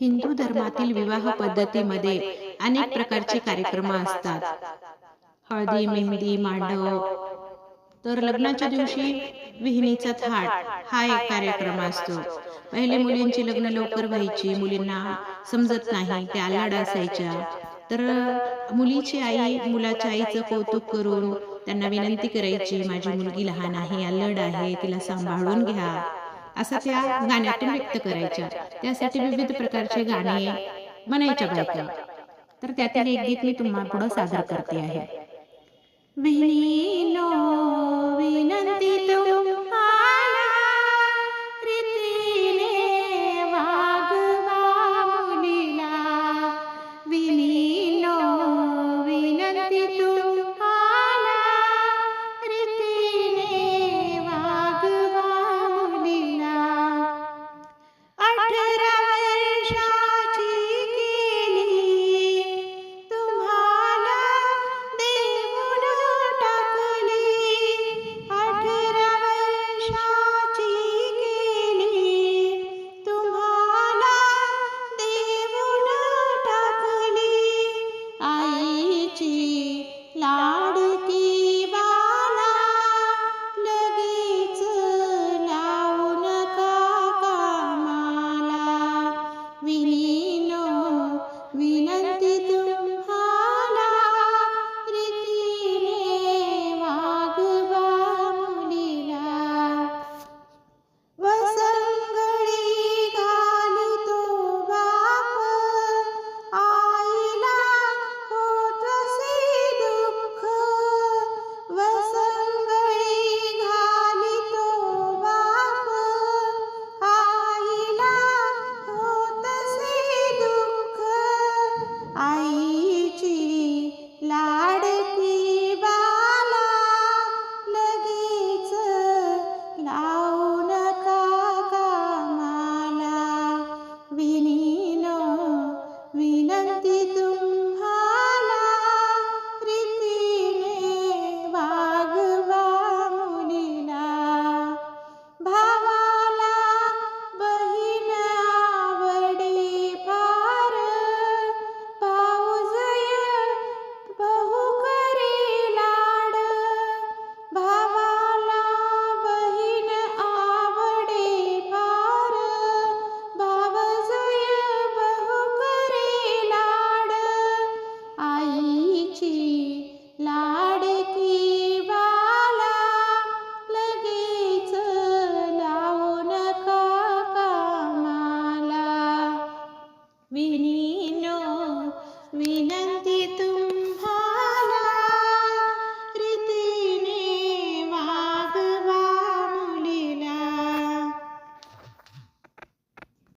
हिंदू धर्मातील विवाह पद्धतीमध्ये अनेक प्रकारचे कार्यक्रम असतात. हळदी मेहंदी मांडव. तर लग्नाच्या दिवशी विहिणीचा थाट हा एक कार्यक्रम असतो. पहिले मुलींची लग्न लवकर व्हायची मुलींना समजत नाही त्या अल्लड असायच्या. तर मुलीची आई मुलाच्या आईचं कौतुक करून त्यांना विनंती करायची माझी मुलगी लहान आहे अल्लड आहे तिला सांभाळून घ्या. असं त्या गाण्यातून व्यक्त करायच्या. त्यासाठी विविध प्रकारचे गाणे म्हणायच्या बायका. तर त्यातील एक गीत मी तुम्हाला पुढं सादर करते आहे. we have